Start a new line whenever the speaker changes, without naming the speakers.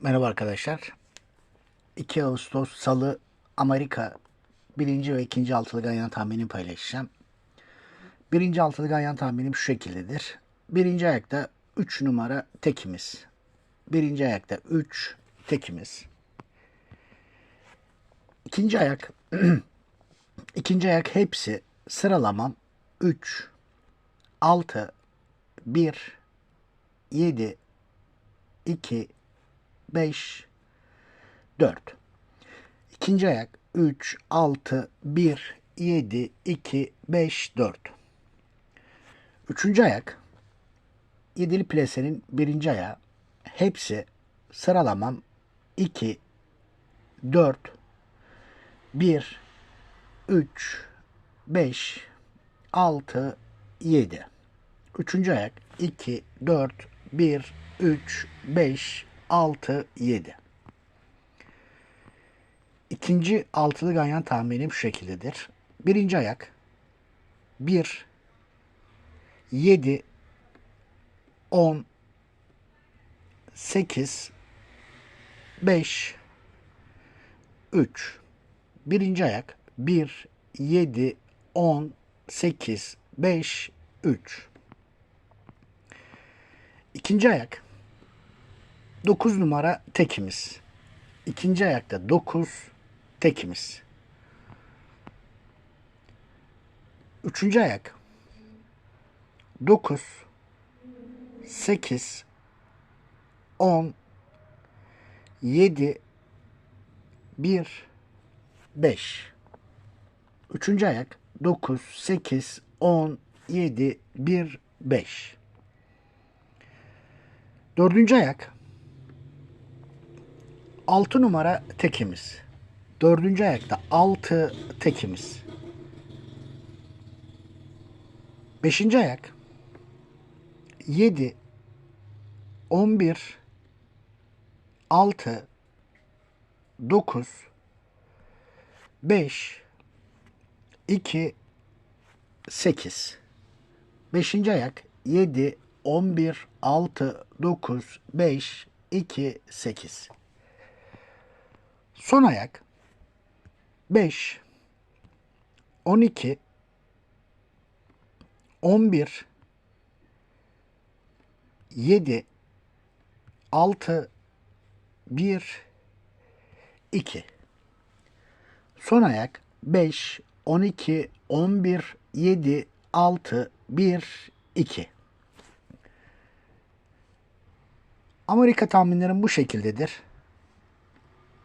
Merhaba arkadaşlar. 2 Ağustos Salı Amerika birinci ve ikinci altılı ganyan tahminini paylaşacağım. Birinci altılı ganyan tahminim şu şekildedir. Birinci ayakta 3 numara tekimiz. Birinci ayakta 3 tekimiz. İkinci ayak ikinci ayak hepsi sıralamam 3 6 1 7 2 5 4 İkinci ayak 3 6 1 7 2 5 4 Üçüncü ayak yedili plesenin birinci ayağı. Hepsi sıralamam. 2 4 1 3 5 6 7 Üçüncü ayak 2 4 1 3 5 6 7 İkinci altılı ganyan tahminim şu şekildedir. Birinci ayak 1 7 10 8 5 3 Birinci ayak 1 7 10 8 5 3 İkinci ayak 9 numara tekimiz. İkinci ayakta 9 tekimiz. Üçüncü ayak. 9 8 10 7 1 5 Üçüncü ayak. 9 8 10 7 1 5 Dördüncü ayak 6 numara tekimiz. Dördüncü ayakta 6 tekimiz. Beşinci ayak 7 11 6 9 5 2 8 Beşinci ayak 7 11 6 9 5 2 8 Son ayak. 5 12 11 7 6 1 2 Son ayak. 5 12 11 7 6 1 2 Amerika tahminlerim bu şekildedir.